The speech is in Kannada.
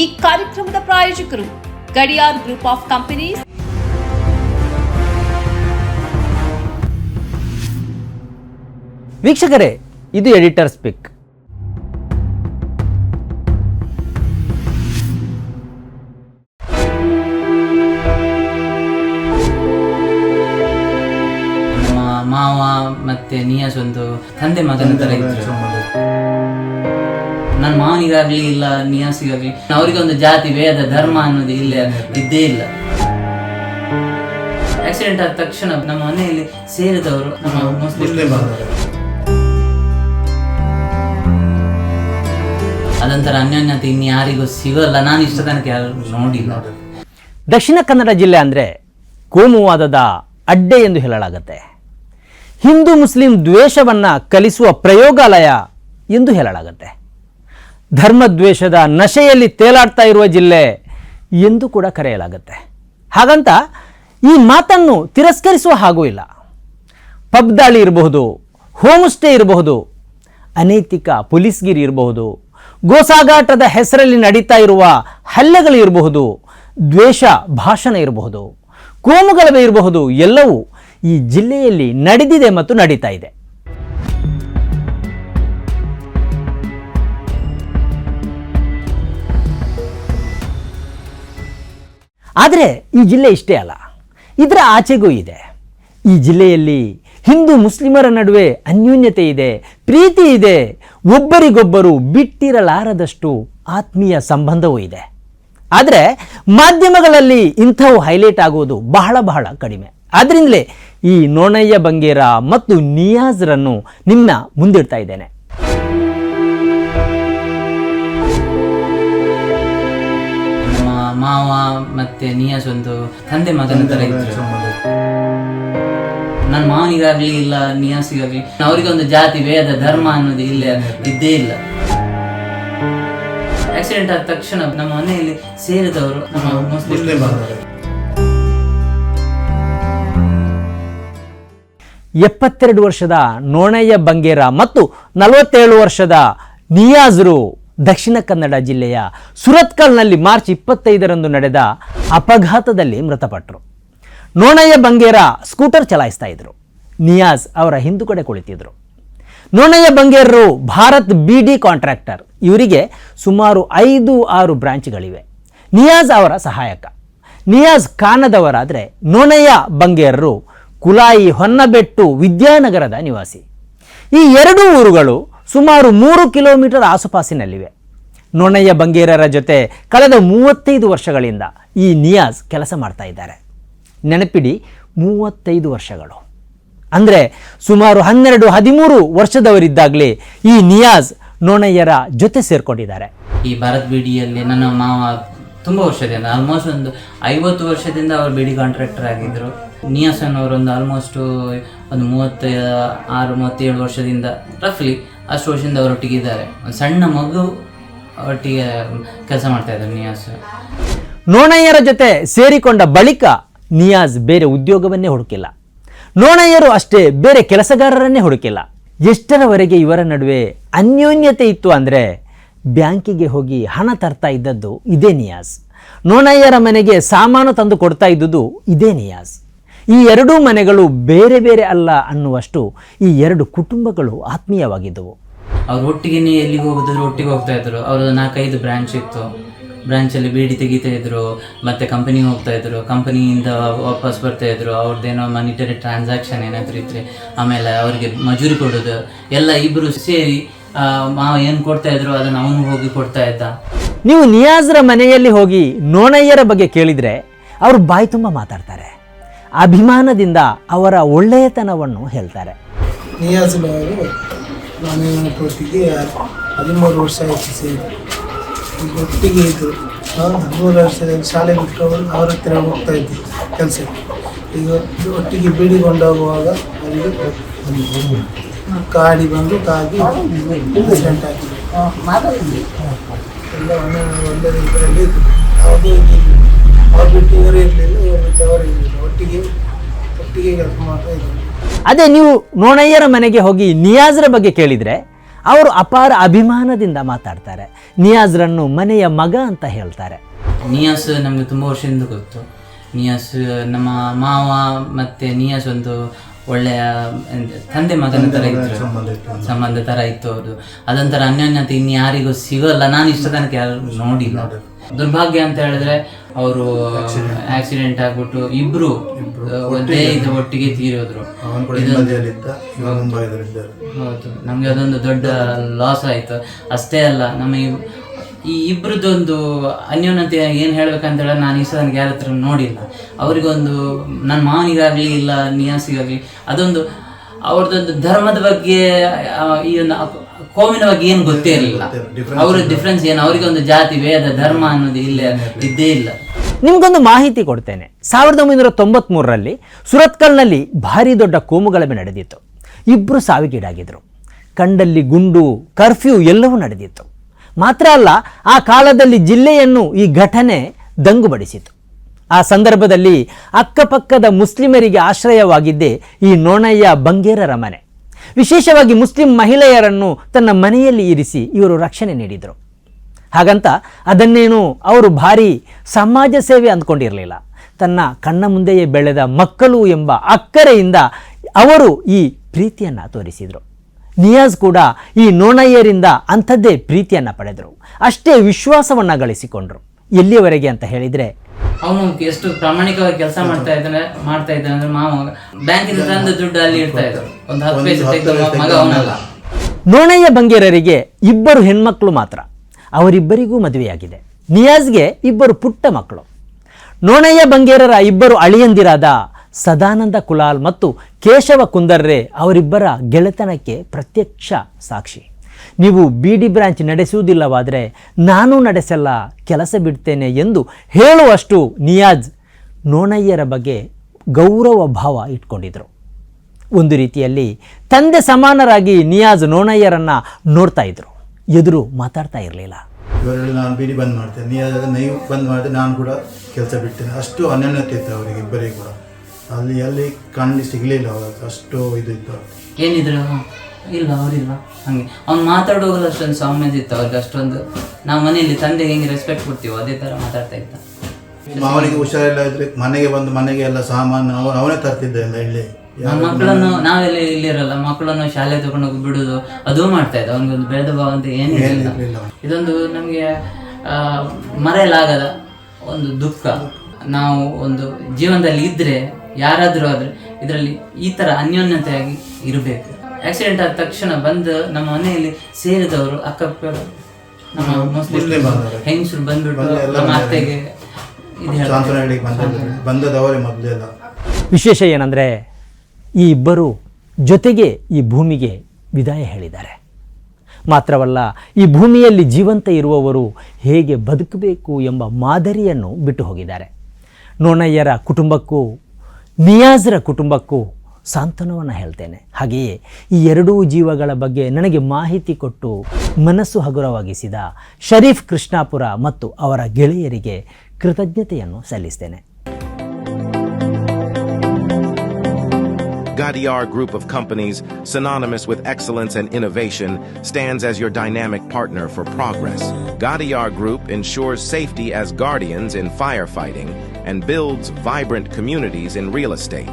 ಈ ಕಾರ್ಯಕ್ರಮದ ಪ್ರಾಯೋಜಕರು ಗಡಿಯಾರ್ ಗ್ರೂಪ್ ಆಫ್ ಕಂಪನೀಸ್. ವೀಕ್ಷಕರೇ ಇದು ಎಡಿಟರ್ ಸ್ಪಿಕ್. ಮಾವ ಮತ್ತೆ ನಿಯಾಸ್ ಒಂದು ತಂದೆ ಮಗನ ತರ ಇದ್ರು. ನನ್ನ ಮಾವನಿಗಾಗ್ಲಿ ಇಲ್ಲ ನಿಯಾಸಿಗಾಗ್ಲಿ ಅವರಿಗೆ ಒಂದು ಜಾತಿ ವೇದ ಧರ್ಮ ಅನ್ನೋದು ಇಲ್ಲ ಇದ್ದೇ ಇಲ್ಲ. ಆಕ್ಸಿಡೆಂಟ್ ಆದ ತಕ್ಷಣ ನಮ್ಮ ಮನೆಯಲ್ಲಿ ಸೇರಿದವರು ನಮ್ಮ ಮುಸ್ಲಿಂ ಅದಂತರ ಅನ್ಯೋನ್ಯತೆ ಇನ್ಯಾರಿಗೂ ಸಿಗಲ್ಲ. ನಾನು ಇಷ್ಟ ತನಕ ಯಾರು ನೋಡಿಲ್ಲ. ದಕ್ಷಿಣ ಕನ್ನಡ ಜಿಲ್ಲೆ ಅಂದರೆ ಕೋಮುವಾದದ ಅಡ್ಡೆ ಎಂದು ಹೇಳಲಾಗತ್ತೆ. ಹಿಂದೂ ಮುಸ್ಲಿಂ ದ್ವೇಷವನ್ನು ಕಲಿಸುವ ಪ್ರಯೋಗಾಲಯ ಎಂದು ಹೇಳಲಾಗತ್ತೆ. ಧರ್ಮದ್ವೇಷದ ನಶೆಯಲ್ಲಿ ತೇಲಾಡ್ತಾ ಇರುವ ಜಿಲ್ಲೆ ಎಂದು ಕೂಡ ಕರೆಯಲಾಗುತ್ತೆ. ಹಾಗಂತ ಈ ಮಾತನ್ನು ತಿರಸ್ಕರಿಸುವ ಹಾಗೂ ಇಲ್ಲ. ಪಬ್ ದಾಳಿ ಇರಬಹುದು, ಹೋಮ್ ಸ್ಟೇ ಇರಬಹುದು, ಅನೈತಿಕ ಪೊಲೀಸ್ಗಿರಿ ಇರಬಹುದು ಗೋಸಾಗಾಟದ ಹೆಸರಲ್ಲಿ ನಡೀತಾ ಇರುವ ಹಲ್ಲೆಗಳು ಇರಬಹುದು, ದ್ವೇಷ ಭಾಷಣ ಇರಬಹುದು, ಕೋಮುಗಲಭೆ ಇರಬಹುದು, ಎಲ್ಲವೂ ಈ ಜಿಲ್ಲೆಯಲ್ಲಿ ನಡೆದಿದೆ ಮತ್ತು ನಡೀತಾ ಇದೆ. ಆದರೆ ಈ ಜಿಲ್ಲೆ ಇಷ್ಟೇ ಅಲ್ಲ. ಇದರ ಆಚೆಗೂ ಇದೆ. ಈ ಜಿಲ್ಲೆಯಲ್ಲಿ ಹಿಂದೂ ಮುಸ್ಲಿಮರ ನಡುವೆ ಅನ್ಯೋನ್ಯತೆ ಇದೆ, ಪ್ರೀತಿ ಇದೆ, ಒಬ್ಬರಿಗೊಬ್ಬರು ಬಿಟ್ಟಿರಲಾರದಷ್ಟು ಆತ್ಮೀಯ ಸಂಬಂಧವೂ ಇದೆ. ಆದರೆ ಮಾಧ್ಯಮಗಳಲ್ಲಿ ಇಂಥವು ಹೈಲೈಟ್ ಆಗುವುದು ಬಹಳ ಬಹಳ ಕಡಿಮೆ. ಆದ್ರಿಂದಲೇ ಈ ನೋಣಯ್ಯ ಬಂಗೇರ ಮತ್ತು ನಿಯಾಜ್ರನ್ನು ನಿಮ್ಮ ಮುಂದಿಡ್ತಾ ಇದ್ದೇನೆ. ಮಾವ ಮತ್ತೆ ನಿಯಾಸ್ ಒಂದು ತಂದೆ ಮಗನ ತರ ಇದ್ರು. ನನ್ನ ಮಾವನಿಗಾಗ್ಲಿ ಇಲ್ಲ ನಿಯಾಸಿಗಾಗ್ಲಿ ಅವರಿಗೆ ಒಂದು ಜಾತಿ ವೇದ ಧರ್ಮ ಅನ್ನೋದು ಇಲ್ಲ ಇದ್ದೇ ಇಲ್ಲ. ಆಕ್ಸಿಡೆಂಟ್ ಆದ ತಕ್ಷಣ ನಮ್ಮ ಮನೆಯಲ್ಲಿ ಸೇರಿದವರು ನಮ್ಮ ಮುಸ್ಲಿಂ ಎಪ್ಪತ್ತೆರಡು ವರ್ಷದ ನೋಣಯ್ಯ ಬಂಗೇರ ಮತ್ತು ನಲವತ್ತೇಳು ವರ್ಷದ ನಿಯಾಜ್ರು. ದಕ್ಷಿಣ ಕನ್ನಡ ಜಿಲ್ಲೆಯ ಸುರತ್ಕಲ್ನಲ್ಲಿ ಮಾರ್ಚ್ ಇಪ್ಪತ್ತೈದರಂದು ನಡೆದ ಅಪಘಾತದಲ್ಲಿ ಮೃತಪಟ್ಟರು. ನೋಣಯ್ಯ ಬಂಗೇರ ಸ್ಕೂಟರ್ ಚಲಾಯಿಸ್ತಾ ಇದ್ರು ನಿಯಾಜ್ ಅವರ ಹಿಂದುಗಡೆ ಕುಳಿತಿದ್ರು ನೋಣಯ್ಯ ಬಂಗೇರರು ಭಾರತ್ ಬಿ ಡಿ ಕಾಂಟ್ರಾಕ್ಟರ್. ಇವರಿಗೆ ಸುಮಾರು ಐದು ಆರು ಬ್ರಾಂಚ್ಗಳಿವೆ. ನಿಯಾಜ್ ಅವರ ಸಹಾಯಕ. ನಿಯಾಜ್ ಖಾನದವರಾದರೆ ನೋಣಯ್ಯ ಬಂಗೇರರು ಕುಲಾಯಿ ಹೊನ್ನಬೆಟ್ಟು ವಿದ್ಯಾನಗರದ ನಿವಾಸಿ. ಈ ಎರಡೂ ಊರುಗಳು ಸುಮಾರು ಮೂರು ಕಿಲೋಮೀಟರ್ ಆಸುಪಾಸಿನಲ್ಲಿವೆ. ನೊಣಯ್ಯ ಬಂಗೇರರ ಜೊತೆ ಕಳೆದ ಮೂವತ್ತೈದು ವರ್ಷಗಳಿಂದ ಈ ನಿಯಾಜ್ ಕೆಲಸ ಮಾಡ್ತಾ ಇದ್ದಾರೆ. ನೆನಪಿಡಿ, ಮೂವತ್ತೈದು ವರ್ಷಗಳು. ಅಂದರೆ ಸುಮಾರು ಹನ್ನೆರಡು, ಹದಿಮೂರು ವರ್ಷದವರಿದ್ದಾಗಲೇ ಈ ನಿಯಾಜ್ ನೊಣಯ್ಯರ ಜೊತೆ ಸೇರಿಕೊಂಡಿದ್ದಾರೆ. ಈ ಭಾರತ್ ಬಿಡಿಯಲ್ಲಿ ನನ್ನ ಮಾವ ತುಂಬ ವರ್ಷದಿಂದ ಆಲ್ಮೋಸ್ಟ್ ಒಂದು ಐವತ್ತು ವರ್ಷದಿಂದ ಅವರು ಬಿಡಿ ಕಾಂಟ್ರಾಕ್ಟರ್ ಆಗಿದ್ದರು ನಿಯಾಸನ್ ಅವರು ಒಂದು ಆಲ್ಮೋಸ್ಟ್ ಒಂದು ಮೂವತ್ತ ಆರು, ಮೂವತ್ತೇಳು ವರ್ಷದಿಂದ ರಫ್ಲಿ ಅಷ್ಟು ವರ್ಷದಿಂದ ಅವರೊಟ್ಟಿಗೆ ಇದ್ದಾರೆ ಒಂದು ಸಣ್ಣ ಮಗು ಒಟ್ಟಿಗೆ ಕೆಲಸ ಮಾಡ್ತಾ ಇದ್ದಾರೆ ನಿಯಾಸ್. ನೋಣಯ್ಯರ ಜೊತೆ ಸೇರಿಕೊಂಡ ಬಳಿಕ ನಿಯಾಜ್ ಬೇರೆ ಉದ್ಯೋಗವನ್ನೇ ಹುಡುಕಿಲ್ಲ. ನೋಣಯ್ಯರು ಅಷ್ಟೇ ಬೇರೆ ಕೆಲಸಗಾರರನ್ನೇ ಹುಡುಕಿಲ್ಲ. ಎಷ್ಟರವರೆಗೆ ಇವರ ನಡುವೆ ಅನ್ಯೋನ್ಯತೆ ಇತ್ತು ಅಂದರೆ ಬ್ಯಾಂಕಿಗೆ ಹೋಗಿ ಹಣ ತರ್ತಾ ಇದ್ದದ್ದು ಇದೇ ನಿಯಾಸ್. ನೋಣಯ್ಯರ ಮನೆಗೆ ಸಾಮಾನು ತಂದು ಕೊಡ್ತಾ ಇದ್ದುದು ಇದೇ ನಿಯಾಜ್ ಈ ಎರಡೂ ಮನೆಗಳು ಬೇರೆ ಬೇರೆ ಅಲ್ಲ ಅನ್ನುವಷ್ಟು ಈ ಎರಡು ಕುಟುಂಬಗಳು ಆತ್ಮೀಯವಾಗಿದ್ದವು. ಅವ್ರು ಒಟ್ಟಿಗೆನೇ ಎಲ್ಲಿಗೆ ಹೋಗಿದ್ರು ಒಟ್ಟಿಗೆ ಹೋಗ್ತಾ ಇದ್ರು. ಅವರು ನಾಲ್ಕೈದು ಬ್ರಾಂಚ್ ಇತ್ತು. ಬ್ರಾಂಚಲ್ಲಿ ಬೀಡಿ ತೆಗಿತಾ ಇದ್ರು ಮತ್ತೆ ಕಂಪನಿಗೆ ಹೋಗ್ತಾ ಇದ್ರು. ಕಂಪನಿಯಿಂದ ವಾಪಸ್ ಬರ್ತಾ ಇದ್ರು. ಅವ್ರದ್ದೇನೋ ಮನಿಟರಿ ಟ್ರಾನ್ಸಾಕ್ಷನ್ ಏನಾದ್ರು ಇದ್ರೆ ಆಮೇಲೆ ಅವ್ರಿಗೆ ಮಜೂರಿ ಕೊಡೋದು. ಎಲ್ಲ ಇಬ್ರು ಸೇರಿ ಮಾವ ಏನು ಕೊಡ್ತಾ ಇದ್ರು ಅದನ್ನ ಅವನು ಹೋಗಿ ಕೊಡ್ತಾ ಇದ್ದ. ನೀವು ನಿಯಾಜ್ರ ಮನೆಯಲ್ಲಿ ಹೋಗಿ ನೋಣಯ್ಯರ ಬಗ್ಗೆ ಕೇಳಿದ್ರೆ ಅವರು ಬಾಯಿ ತುಂಬ ಮಾತಾಡ್ತಾರೆ. ಅಭಿಮಾನದಿಂದ ಅವರ ಒಳ್ಳೆಯತನವನ್ನು ಹೇಳ್ತಾರೆ. ನಾನು ಒಟ್ಟಿಗೆ ಹದಿಮೂರು ವರ್ಷ ಆಯಿತು ಸೇರಿ. ಈಗ ಒಟ್ಟಿಗೆ ಇದ್ದರು ಹದಿಮೂರು ವರ್ಷದಲ್ಲಿ ಶಾಲೆ ಬಿಟ್ಟವರು ಅವ್ರ ಹತ್ರ ಹೋಗ್ತಾ ಇದ್ದೆ ಕೆಲಸ ಈಗ ಒಟ್ಟಿಗೆ ಬೀಡಿಕೊಂಡೋಗುವಾಗ ಅಲ್ಲಿ ಕಾಡಿ ಬಂದು ಕಾಗಿ ಆಕ್ಸಿಡೆಂಟ್ ಆಗಿದೆ. ಎಲ್ಲ ಒಳ್ಳೆ ಒಂದೇ ಇದರಲ್ಲಿ ಯಾವುದೇ ಯಾವುದೂ ಅವ್ರು ಇವರು ಇರಲಿಲ್ಲ ಇವರು ಬಿಟ್ಟು ಅವರು ಇರಲಿಲ್ಲ ಒಟ್ಟಿಗೆ ಒಟ್ಟಿಗೆ ಕೆಲಸ ಮಾಡ್ತಾ ಇದ್ದರು ಅದೇ ನೀವು ನೋಣಯ್ಯರ ಮನೆಗೆ ಹೋಗಿ ನಿಯಾಜ್ರ ಬಗ್ಗೆ ಕೇಳಿದರೆ ಅವರು ಅಪಾರ ಅಭಿಮಾನದಿಂದ ಮಾತಾಡ್ತಾರೆ. ನಿಯಾಜ್ರನ್ನು ಮನೆಯ ಮಗ ಅಂತ ಹೇಳ್ತಾರೆ. ನಿಯಾಸ್ ನಮಗೆ ತುಂಬ ವರ್ಷದಿಂದ ಗೊತ್ತು. ನಿಯಾಸ್ ನಮ್ಮ ಮಾವ ಮತ್ತೆ ನಿಯಾಸ್ ಒಂದು ಒಳ್ಳೆಯ ಎಂತ- ತಂದೆ ಮಗನ ಥರ ಇತ್ತು. ಸಂಬಂಧ ಥರ ಇತ್ತು ಅವ್ರದ್ದು ಅದೊಂಥರ ಅನ್ಯೋನ್ಯತೆ ಇನ್ನು ಯಾರಿಗೂ ಸಿಗೋಲ್ಲ. ನಾನು ಇಷ್ಟ ತನಕ ಯಾರು ನೋಡಿಲ್ಲ. ದುರ್ಭಾಗ್ಯ ಅಂತ ಹೇಳಿದ್ರೆ ಅವರು ಆಕ್ಸಿಡೆಂಟ್ ಆಗ್ಬಿಟ್ಟು ಇಬ್ರು ಒಂದೇ ಇದ್ರ ಒಟ್ಟಿಗೆ ತೀರೋದ್ರು. ಹೌದು. ನಮ್ಗೆ ಅದೊಂದು ದೊಡ್ಡ ಲಾಸ್ ಆಯ್ತು. ಅಷ್ಟೇ ಅಲ್ಲ ನಮ್ಮ ಈ- ಇಬ್ರದ್ದೊಂದು ಅನ್ಯೋನ್ಯತೆ ಏನು ಹೇಳ್ಬೇಕಂತ ಹೇಳಿ ನಾನು ಈ ನನಗೆ ಯಾರ ಹತ್ರ ನೋಡಿಲ್ಲ. ಅವರಿಗೊಂದು ನನ್ನ ಮಾವನಿಗಾಗಲಿ ಇಲ್ಲ ನಿಯಾಸಿಗಾಗಲಿ ಅದೊಂದು ಅವ್ರದ್ದೊಂದು ಧರ್ಮದ ಬಗ್ಗೆ ಈ ಒಂದು ಕೋಮಿನ ಬಗ್ಗೆ ಏನು ಗೊತ್ತೇ ಇರಲಿಲ್ಲ. ಅವರ ಡಿಫ್ರೆನ್ಸ್ ಏನು? ಅವರಿಗೊಂದು ಜಾತಿ ವೇದ ಧರ್ಮ ಅನ್ನೋದು ಇಲ್ಲ ಇದ್ದೇ ಇಲ್ಲ. ನಿಮಗೊಂದು ಮಾಹಿತಿ ಕೊಡ್ತೇನೆ. ಸಾವಿರದ ಒಂಬೈನೂರ ತೊಂಬತ್ಮೂರರಲ್ಲಿ ಸುರತ್ಕಲ್ನಲ್ಲಿ ಭಾರಿ ದೊಡ್ಡ ಕೋಮುಗಲಭೆ ನಡೆದಿತ್ತು. ಇಬ್ಬರು ಸಾವಿಗೀಡಾಗಿದ್ದರು ಕಂಡಲ್ಲಿ ಗುಂಡು ಕರ್ಫ್ಯೂ ಎಲ್ಲವೂ ನಡೆದಿತ್ತು. ಮಾತ್ರ ಅಲ್ಲ ಆ ಕಾಲದಲ್ಲಿ ಜಿಲ್ಲೆಯನ್ನು ಈ ಘಟನೆ ದಂಗುಬಡಿಸಿತು ಆ ಸಂದರ್ಭದಲ್ಲಿ ಅಕ್ಕಪಕ್ಕದ ಮುಸ್ಲಿಮರಿಗೆ ಆಶ್ರಯವಾಗಿದ್ದೇ ಈ ನೋಣಯ್ಯ ಬಂಗೇರರ ಮನೆ. ವಿಶೇಷವಾಗಿ ಮುಸ್ಲಿಂ ಮಹಿಳೆಯರನ್ನು ತನ್ನ ಮನೆಯಲ್ಲಿ ಇರಿಸಿ ಇವರು ರಕ್ಷಣೆ ನೀಡಿದರು. ಹಾಗಂತ ಅದನ್ನೇನು ಅವರು ಭಾರಿ ಸಮಾಜ ಸೇವೆ ಅಂದ್ಕೊಂಡಿರಲಿಲ್ಲ. ತನ್ನ ಕಣ್ಣ ಮುಂದೆಯೇ ಬೆಳೆದ ಮಕ್ಕಳು ಎಂಬ ಅಕ್ಕರೆಯಿಂದ ಅವರು ಈ ಪ್ರೀತಿಯನ್ನು ತೋರಿಸಿದರು. ನಿಯಾಜ್ ಕೂಡ ಈ ನೋಣಯ್ಯರಿಂದ ಅಂಥದ್ದೇ ಪ್ರೀತಿಯನ್ನು ಪಡೆದರು. ಅಷ್ಟೇ ವಿಶ್ವಾಸವನ್ನು ಗಳಿಸಿಕೊಂಡರು. ಎಲ್ಲಿಯವರೆಗೆ ಅಂತ ಹೇಳಿದ್ರೆ? ಅವನು ಎಷ್ಟು ಪ್ರಾಮಾಣಿಕವಾಗಿ ಕೆಲಸ ಮಾಡ್ತಾ ಇದ್ದಾನೆ ಮಾಡ್ತಾ ಇದ್ದಾನೆ ಅಂದ್ರೆ ಮಾವ ಬ್ಯಾಂಕಿಂದ ತಂದ ದುಡ್ಡು ಅಲ್ಲಿ ಇರ್ತಾ ಇದ್ರು. ಒಂದು ಹತ್ತು ಪೈಸೆ ತೆಗೆದ ಮಗ ಅವನಲ್ಲ. ನೋಣಯ್ಯ ಬಂಗೇರರಿಗೆ ಇಬ್ಬರು ಹೆಣ್ಮಕ್ಳು ಮಾತ್ರ. ಅವರಿಬ್ಬರಿಗೂ ಮದುವೆಯಾಗಿದೆ. ನಿಯಾಜ್ಗೆ ಇಬ್ಬರು ಪುಟ್ಟ ಮಕ್ಕಳು. ನೋಣಯ್ಯ ಬಂಗೇರರ ಇಬ್ಬರು ಅಳಿಯಂದಿರಾದ ಸದಾನಂದ ಕುಲಾಲ್ ಮತ್ತು ಕೇಶವ ಕುಂದರ್ರೆ ಅವರಿಬ್ಬರ ಗೆಳೆತನಕ್ಕೆ ಪ್ರತ್ಯಕ್ಷ ಸಾಕ್ಷಿ. ನೀವು ಬಿ ಡಿ ಬ್ರಾಂಚ್ ನಡೆಸುವುದಿಲ್ಲವಾದರೆ ನಾನು ನಡೆಸಲ್ಲ ಕೆಲಸ ಬಿಡ್ತೇನೆ ಎಂದು ಹೇಳುವಷ್ಟು ನಿಯಾಜ್ ನೋಣಯ್ಯರ ಬಗ್ಗೆ ಗೌರವ ಭಾವ ಇಟ್ಕೊಂಡಿದ್ರು. ಒಂದು ರೀತಿಯಲ್ಲಿ ತಂದೆ ಸಮಾನರಾಗಿ ನಿಯಾಜ್ ನೋಣಯ್ಯರನ್ನು ನೋಡ್ತಾ ಇದ್ರು. ಎದುರು ಮಾತಾಡ್ತಾ ಇರಲಿಲ್ಲ. ಇವರಲ್ಲಿ ನಾನು ಬಿಡಿ ಬಂದ್ ಮಾಡ್ತೇನೆ. ನೀವು ನೀವು ಬಂದ್ ಮಾಡಿದ್ರೆ ನಾನು ಕೂಡ ಕೆಲಸ ಬಿಡ್ತೇನೆ. ಅಷ್ಟು ಅನ್ಯೋನ್ಯತೆ ಇತ್ತು ಅವರಿಗೆ ಇಬ್ಬರಿಗೆ ಕೂಡ. ಅಲ್ಲಿ ಅಲ್ಲಿ ಕಣ್ಣು ಸಿಗಲಿಲ್ಲ ಅವಾಗ. ಅಷ್ಟು ಇದು ಇತ್ತು. ಏನಿದ್ರು. ಇಲ್ಲ ಅವರಿಲ್ಲ. ಹಂಗೆ. ಅವ್ನು ಮಾತಾಡುವಾಗ ಅಷ್ಟೊಂದು ಸೌಮ್ಯತೆ ಇತ್ತು. ಅವ್ರಿಗೆ ಅಷ್ಟೊಂದು ನಾವು ಮನೆಯಲ್ಲಿ ತಂದೆಗೆ ಹೆಂಗೆ ರೆಸ್ಪೆಕ್ಟ್ ಕೊಡ್ತೀವೋ ಅದೇ ಥರ ಮಾತಾಡ್ತಾ ಇದ್ದ. ಮಾವನಿಗೆ ಹುಷಾರಿಲ್ಲ ಇದ್ರೆ ಮನೆಗೆ ಬಂದು ಮನೆಗೆ ಎಲ್ಲ ಸಾಮಾನು ಅವನು ಅವನೇ ತರ್ತಿದ್ದ ಎಲ್ಲ ಇಲ್ಲಿ? ಮಕ್ಕಳನ್ನು ನಾವೆಲ್ಲ ಇಲ್ಲಿರಲ್ಲ ಮಕ್ಕಳನ್ನು ಶಾಲೆ ತಗೊಂಡು ಹೋಗಿ ಬಿಡುದು ಅದು ಮಾಡ್ತಾ ಇದ್ದ. ಅವನಿಗೊಂದು ಬೆಳೆದ ಭಾವ ಅಂತ ಏನು ಇಲ್ಲ ಇದೊಂದು ನಮಗೆ ಮರೆಯಲಾಗದ ಒಂದು ದುಃಖ. ನಾವು ಒಂದು ಜೀವನದಲ್ಲಿ ಇದ್ರೆ ಯಾರಾದರೂ ಆದರೆ ಇದರಲ್ಲಿ ಈ ತರ ಅನ್ಯೋನ್ಯತೆಯಾಗಿ ಇರಬೇಕು. ಆಕ್ಸಿಡೆಂಟ್ ಆದ ತಕ್ಷಣ ಬಂದು ನಮ್ಮ ಮನೆಯಲ್ಲಿ ಸೇರಿದವರು ಅಕ್ಕ ನಮ್ಮ ಮುಸ್ಲಿಂ ಹೆಂಗಸರು ಬಂದ್ಬಿಟ್ಟು ನಮ್ಮ ಅತ್ತೆಗೆ ವಿಶೇಷ ಏನಂದರೆ ಈ ಇಬ್ಬರು ಜೊತೆಗೆ ಈ ಭೂಮಿಗೆ ವಿದಾಯ ಹೇಳಿದ್ದಾರೆ. ಮಾತ್ರವಲ್ಲ ಈ ಭೂಮಿಯಲ್ಲಿ ಜೀವಂತ ಇರುವವರು ಹೇಗೆ ಬದುಕಬೇಕು ಎಂಬ ಮಾದರಿಯನ್ನು ಬಿಟ್ಟು ಹೋಗಿದ್ದಾರೆ. ನೋಣಯ್ಯರ ಕುಟುಂಬಕ್ಕೂ ನಿಯಾಜರ ಕುಟುಂಬಕ್ಕೂ ಸಾಂತ್ವನವನ್ನು ಹೇಳ್ತೇನೆ ಹಾಗೆಯೇ ಈ ಎರಡೂ ಜೀವಗಳ ಬಗ್ಗೆ ನನಗೆ ಮಾಹಿತಿ ಕೊಟ್ಟು ಮನಸ್ಸು ಹಗುರವಾಗಿಸಿದ ಶರೀಫ್ ಕೃಷ್ಣಾಪುರ ಮತ್ತು ಅವರ ಗೆಳೆಯರಿಗೆ ಕೃತಜ್ಞತೆಯನ್ನು ಸಲ್ಲಿಸ್ತೇನೆ Gadiar Group of Companies, synonymous with excellence and innovation, stands as your dynamic partner for progress. Gadiar Group ensures safety as guardians in firefighting and builds vibrant communities in real estate.